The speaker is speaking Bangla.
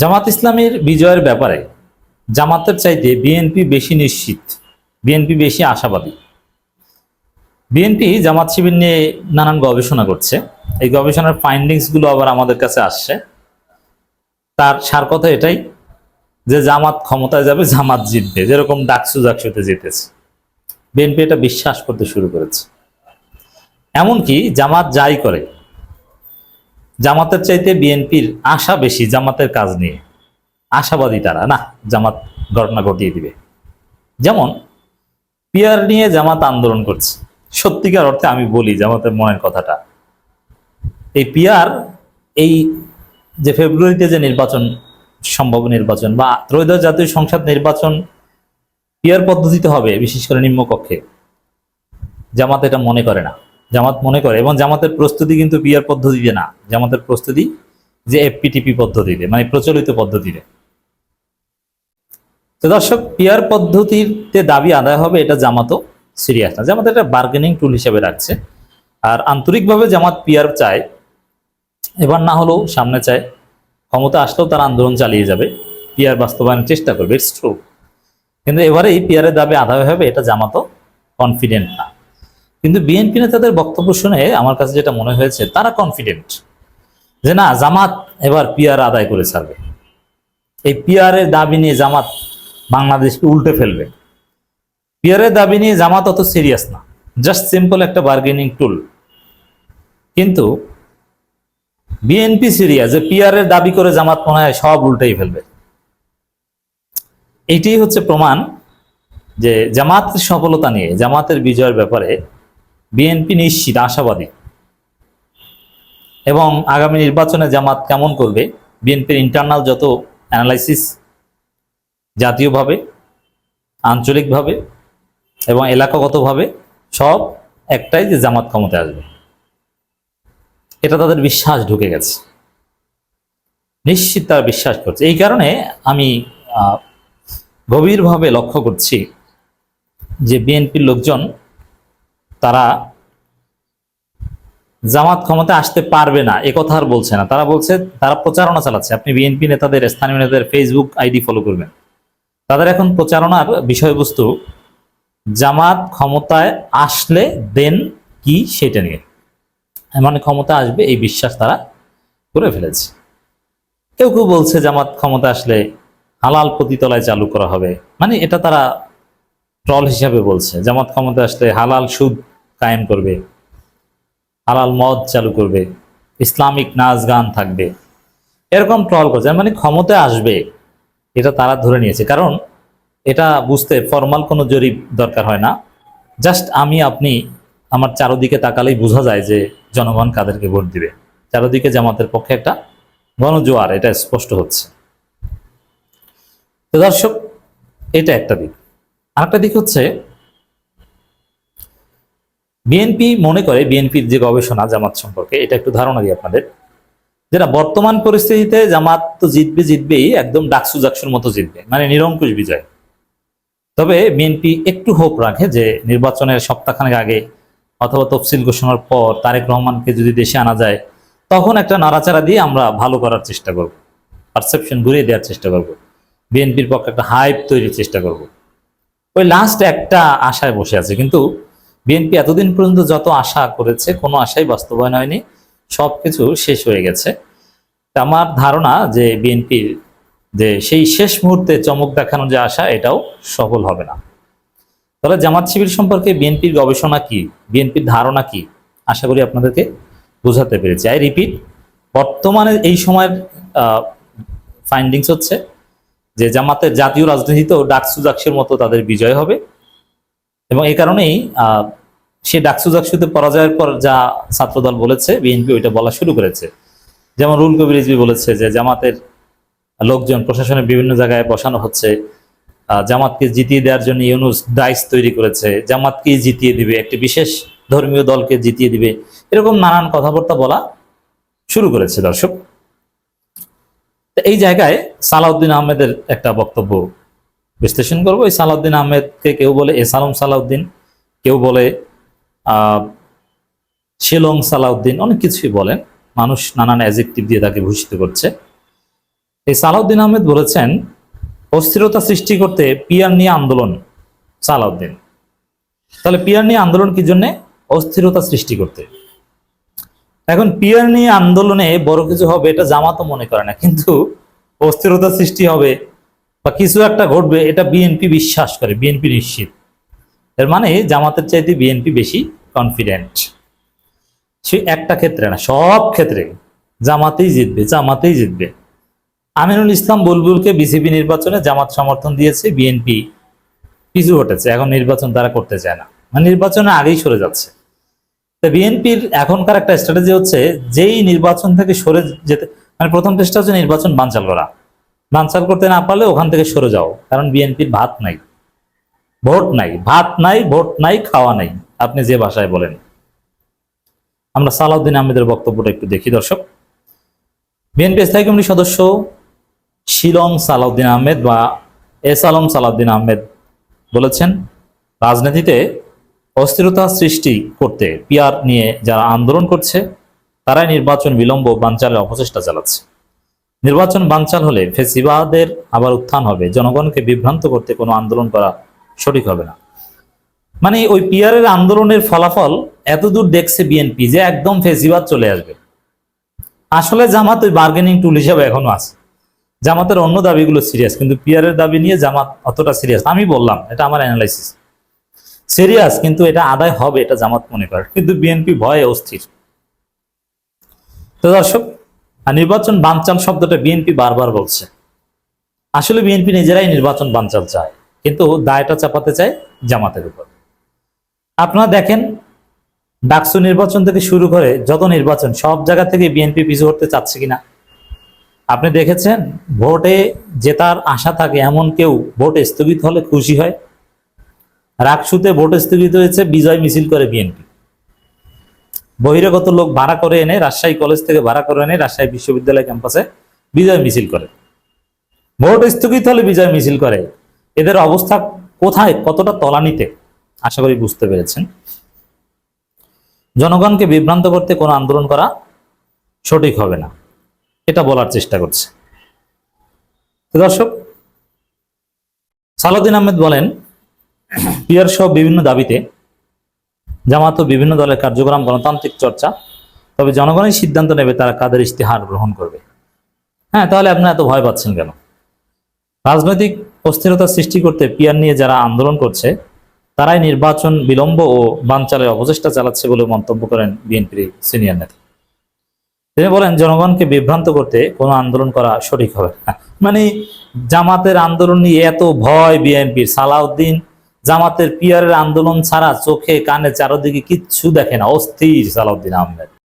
জামাত ইসলামের বিজয়ের ব্যাপারে জামাতের চাইতে বিএনপি বেশি নিশ্চিত বিএনপি বেশি আশাবাদী। বিএনপি জামাত শিবির নিয়ে নানান গবেষণা করছে। এই গবেষণার ফাইন্ডিংসগুলো আবার আমাদের কাছে আসছে। তার সার কথা এটাই যে জামাত ক্ষমতায় যাবে, জামাত জিতবে, যেরকম ডাকসু ডাকসুতে জিতেছে। বিএনপি এটা বিশ্বাস করতে শুরু করেছে। এমনকি জামাত যাই করে জামাতের চাইতে বিএনপির আশা বেশি জামাতের কাজ নিয়ে। আশাবাদী তারা, না, জামাত ঘটনা ঘটিয়ে দিবে। যেমন, পিয়ার নিয়ে জামাত আন্দোলন করছে। সত্যিকার অর্থে আমি বলি জামাতের মনের কথাটা। এই পিয়ার এই যে ফেব্রুয়ারিতে যে নির্বাচন সম্ভব নির্বাচন বা ত্রয়োদশ জাতীয় সংসদ নির্বাচন পিয়ার পদ্ধতিতে হবে, বিশেষ করে নিম্নকক্ষে, জামাত এটা মনে করে না। জামাত মনে করে এবং জামাতের প্রস্তুতি কিন্তু পিয়ার পদ্ধতিতে না। জামাতের প্রস্তুতি যে এফপিটিপি পদ্ধতিতে মানে প্রচলিত পদ্ধতিতে তো দর্শক পিয়ার পদ্ধতিতে দাবি আদায় হবে এটা জামাতও সিরিয়াস না। জামাত এটা বার্গেনিং টুল হিসেবে রাখছে। আর আন্তরিকভাবে জামাত পিয়ার চায়, এবার না হলেও সামনে চায়। ক্ষমতা আসলেও তারা আন্দোলন চালিয়ে যাবে। পিয়ার বাস্তবায়নের চেষ্টা করবে ইটস ট্রু কিন্তু এবারেই পিয়ারের দাবি আদায় হবে, এটা জামাতও কনফিডেন্ট না। কিন্তু বিএনপি নেতাদের বক্তব্য শুনে আমার কাছে যেটা মনে হয়েছে, তারা কনফিডেন্ট যে না, জামাত এবার পিয়ার আদায় করে ছাড়বে। এই পিয়ারের দাবি নিয়ে জামাত বাংলাদেশকে উল্টে ফেলবে। পিয়ারের দাবি নিয়ে জামাত অত সিরিয়াস না। জাস্ট সিম্পল একটা বার্গেনিং টুল কিন্তু বিএনপি সিরিয়াস যে পিয়ারের দাবি করে জামাত মনে হয় সব উল্টেই ফেলবে। এইটাই হচ্ছে প্রমাণ যে জামাতের সফলতা নিয়ে, জামাতের বিজয়ের ব্যাপারে বিএনপি নিশ্চিত আশাবাদী। এবং আগামী নির্বাচনে জামাত কেমন করবে, বিএনপির ইন্টারনাল যত অ্যানালাইসিস জাতীয়ভাবে, আঞ্চলিকভাবে এবং এলাকাগতভাবে সব একটাই যে জামাত ক্ষমতায় আসবে। এটা তাদের বিশ্বাস ঢুকে গেছে। নিশ্চিত তারা বিশ্বাস করছে। এই কারণে আমি গভীরভাবে লক্ষ্য করছি যে বিএনপির লোকজন তারা জামাত ক্ষমতা আসতে পারবে না, এ কথা আর বলছে না। তারা বলছে, তারা প্রচারণা চালাচ্ছে। আপনি বিএনপি নেতাদের, স্থানীয় নেতাদের ফেসবুক আইডি ফলো করবেন। তাদের এখন প্রচারণার বিষয়বস্তু, জামাত ক্ষমতায় আসলে দেন কি সেটা নিয়ে। মানে ক্ষমতা আসবে এই বিশ্বাস তারা করে ফেলেছে। কেউ কেউ বলছে জামাত ক্ষমতা আসলে হালাল প্রতিতলায় চালু করা হবে। মানে এটা তারা ট্রল হিসাবে বলছে। জামাত ক্ষমতা আসলে হালাল সুদ কায়েম করবে। হালাল মদ চালু করবে। ইসলামিক নাচ গান থাকবে। এরকম ট্রল করছে মানে ক্ষমতায় আসবে। এটা তারা ধরে নিয়েছে। কারণ এটা বুঝতে ফর্মাল কোনো জরিপ দরকার হয় না। জাস্ট আমি, আপনি আমার চারোদিকে তাকালেই বোঝা যায় যে জনগণ কাদেরকে ভোট দিবে। চারদিকে জামাতের পক্ষে একটা গণজোয়ার, এটা স্পষ্ট হচ্ছে। তো দর্শক, এটা একটা দিক। আরেকটা দিক হচ্ছে বিএনপি মনে করে বিএনপির যে গবেষণা জামাত সম্পর্কে, এটা একটু ধারণা দিই আপনাদের। যেটা বর্তমান পরিস্থিতিতে জামাত তো জিতবে জিতবেই, একদম ডাকসু জাকসুর মতো জিতবে মানে নিরঙ্কুশ বিজয়। তবে বিএনপি একটু হোপ রাখে যে নির্বাচনের সপ্তাহখানেক আগে অথবা তফসিল ঘোষণার পর তারেক রহমানকে যদি দেশে আনা যায়, তখন একটা নাড়াচাড়া দিয়ে আমরা ভালো করার চেষ্টা করব। পারসেপশন ঘুরিয়ে দেওয়ার চেষ্টা করব। বিএনপির পক্ষে একটা হাইপ তৈরির চেষ্টা করব। ওই লাস্ট একটা আশায় বসে আছে, কিন্তু বিএনপি এতদিন পর্যন্ত যত আশা করেছে, কোনো আশাই বাস্তবায়ন হয়নি। সব কিছু শেষ হয়ে গেছে। আমার ধারণা যে বিএনপির যে সেই শেষ মুহূর্তে চমক দেখানো যে আশা, এটাও সফল হবে না। তাহলে জামাত শিবির সম্পর্কে বিএনপির গবেষণা কি? বিএনপির ধারণা কি? আশা করি আপনাদেরকে বোঝাতে পেরেছি। আই রিপিট, বর্তমানে এই সময়ের ফাইন্ডিংস হচ্ছে যে জামাতের জাতীয় রাজনীতিতেও ডাকসু জাকসের মতো তাদের বিজয় হবে। এবং এই কারণেই সে ডাকসু জাকসুতে পরাজয়ের পর যা ছাত্রদল বলেছে, বিএনপি ওইটা বলা শুরু করেছে। যেমন রুল কবির রিজভী বলেছে যে, জামাতের লোকজন প্রশাসনের বিভিন্ন জায়গায় বসানো হচ্ছে। জামাতকে জিতিয়ে দেওয়ার জন্য ইউনুস ডাইস তৈরি করেছে। জামাতকেই জিতিয়ে দিবে, একটি বিশেষ ধর্মীয় দলকে জিতিয়ে দিবে। এরকম নানান কথাবার্তা বলা শুরু করেছে দর্শক। এই জায়গায় সালাউদ্দিন আহমেদের একটা বক্তব্য বিশ্লেষণ করব। এই সালাউদ্দিন আহমেদকে কেউ বলে এ সালাম সালাউদ্দিন, কেউ বলে শিলং সালাউদ্দিন, অনেক কিছুই বলেন। মানুষ নানান অ্যাজেক্টিভ দিয়ে তাকে ভূষিত করছে। এই সালাউদ্দিন আহমেদ বলেছেন, অস্থিরতা সৃষ্টি করতে পিয়ার নিয়ে আন্দোলন, সালাউদ্দিন। তাহলে পিয়ার নিয়ে আন্দোলন কি জন্য? অস্থিরতা সৃষ্টি করতে। এখন পিয়ার নিয়ে আন্দোলনে বড় কিছু হবে এটা জামাতও মনে করে না, কিন্তু অস্থিরতা সৃষ্টি হবে বা কিছু একটা ঘটবে, এটা বিএনপি বিশ্বাস করে বিএনপি নিশ্চিত। এর মানে জামাতের চাইতে বিএনপি বেশি কনফিডেন্ট সে একটা ক্ষেত্রে না, সব ক্ষেত্রে। জামাতেই জিতবে জামাতেই জিতবে। আমিনুল ইসলাম বুলবুলকে বিসিপি নির্বাচনে জামাত সমর্থন দিয়েছে বিএনপি পিছু হটেছে এখন নির্বাচন তারা করতে চায় না। মানে নির্বাচনে আগেই সরে যাচ্ছে। তো বিএনপির এখনকার একটা স্ট্র্যাটেজি হচ্ছে, যেই নির্বাচন থেকে সরে যেতে মানে প্রথম চেষ্টা হচ্ছে নির্বাচন বানচাল করা। বানচাল করতে না পারলে ওখান থেকে সরে যাও, কারণ বিএনপির ভাত নাই। ভোট নাই, ভাত নাই, ভোট নাই, খাওয়া নাই, আপনি যে ভাষায় বলেন। আমরা সালাউদ্দিন আহমেদের বক্তব্যটা একটু দেখি, দর্শক। বিএনপি স্থায়ী কমিটির সদস্য শিলং সালাউদ্দিন আহমেদ বা এস আলম সালাউদ্দিন আহমেদ বলেছেন, রাজনীতিতে অস্থিরতা সৃষ্টি করতে পিয়ার নিয়ে যারা আন্দোলন করছে, তারাই নির্বাচন বিলম্ব বানচালের অপচেষ্টা চালাচ্ছে। নির্বাচন বানচাল হলে ফেসিবাদের আবার উত্থান হবে। জনগণকে বিভ্রান্ত করতে কোনো আন্দোলন করা সঠিক হবে না। মানে ওই পিয়ারের আন্দোলনের ফলাফল এতদূর দেখছে বিএনপি যে একদম ফেসিবাদ চলে আসবে। আসলে জামাত ওই বার্গেনিং টুল হিসাবে এখনও আছে। জামাতের অন্য দাবিগুলো সিরিয়াস কিন্তু পিয়ারের দাবি নিয়ে জামাত অতটা সিরিয়াস আমি বললাম, এটা আমার অ্যানালাইসিস সিরিয়াস কিন্তু এটা আদায় হবে, এটা জামাত মনে করে। কিন্তু বিএনপি ভয়ে অস্থির। তো দর্শক আর নির্বাচন বানচাল শব্দটা বিএনপি বারবার বলছে। আসলে বিএনপি নিজেরাই নির্বাচন বানচাল চায়, কিন্তু দায়টা চাপাতে চায় জামাতের উপর। আপনারা দেখেন, ডাকসু নির্বাচন থেকে শুরু করে যত নির্বাচন, সব জায়গা থেকে বিএনপি পিছু করতে চাচ্ছে কিনা। আপনি দেখেছেন, ভোটে জেতার আশা থাকে এমন কেউ ভোট স্থগিত হলে খুশি হয়। রাকসুতে ভোট স্থগিত হয়েছে বিজয় মিছিল করে বিএনপি বহিরাগত লোক ভাড়া করে এনে রাজশাহী কলেজ থেকে ভাড়া করে এনে রাজশাহী বিশ্ববিদ্যালয় ক্যাম্পাসে বিজয় মিছিল করে। ভোট স্থগিত হলে বিজয় মিছিল করে। এদের অবস্থা কোথায়, কতটা তলানিতে? আশা করি বুঝতে পেরেছেন। জনগণকে বিভ্রান্ত করতে কোনো আন্দোলন করা সঠিক হবে না। এটা বলার চেষ্টা করছে। দর্শক, সালাউদ্দিন আহমেদ বলেন পিয়ার সহ বিভিন্ন দাবিতে জামাত ও বিভিন্ন দলের কার্যক্রম, গণতান্ত্রিক চর্চা। তবে জনগণই সিদ্ধান্ত নেবে তারা কাদের ইশতেহার গ্রহণ করবে। হ্যাঁ তাহলে আপনারা এত ভয় পাচ্ছেন কেন? রাজনৈতিক অস্থিরতা সৃষ্টি করতে পিয়ার নিয়ে যারা আন্দোলন করছে, তারাই নির্বাচন বিলম্ব ও বানচালের অপচেষ্টা চালাচ্ছে বলে মন্তব্য করেন বিএনপির সিনিয়র নেতা। তিনি বলেন, জনগণকে বিভ্রান্ত করতে কোনো আন্দোলন করা সঠিক হবে মানে জামাতের আন্দোলন নিয়ে এত ভয় বিএনপির। সালাউদ্দিন জামাতের পিয়ারের আন্দোলন ছাড়া চোখে কানে চারদিকে কিচ্ছু দেখে না। অস্থির সালাউদ্দিন আহমেদ।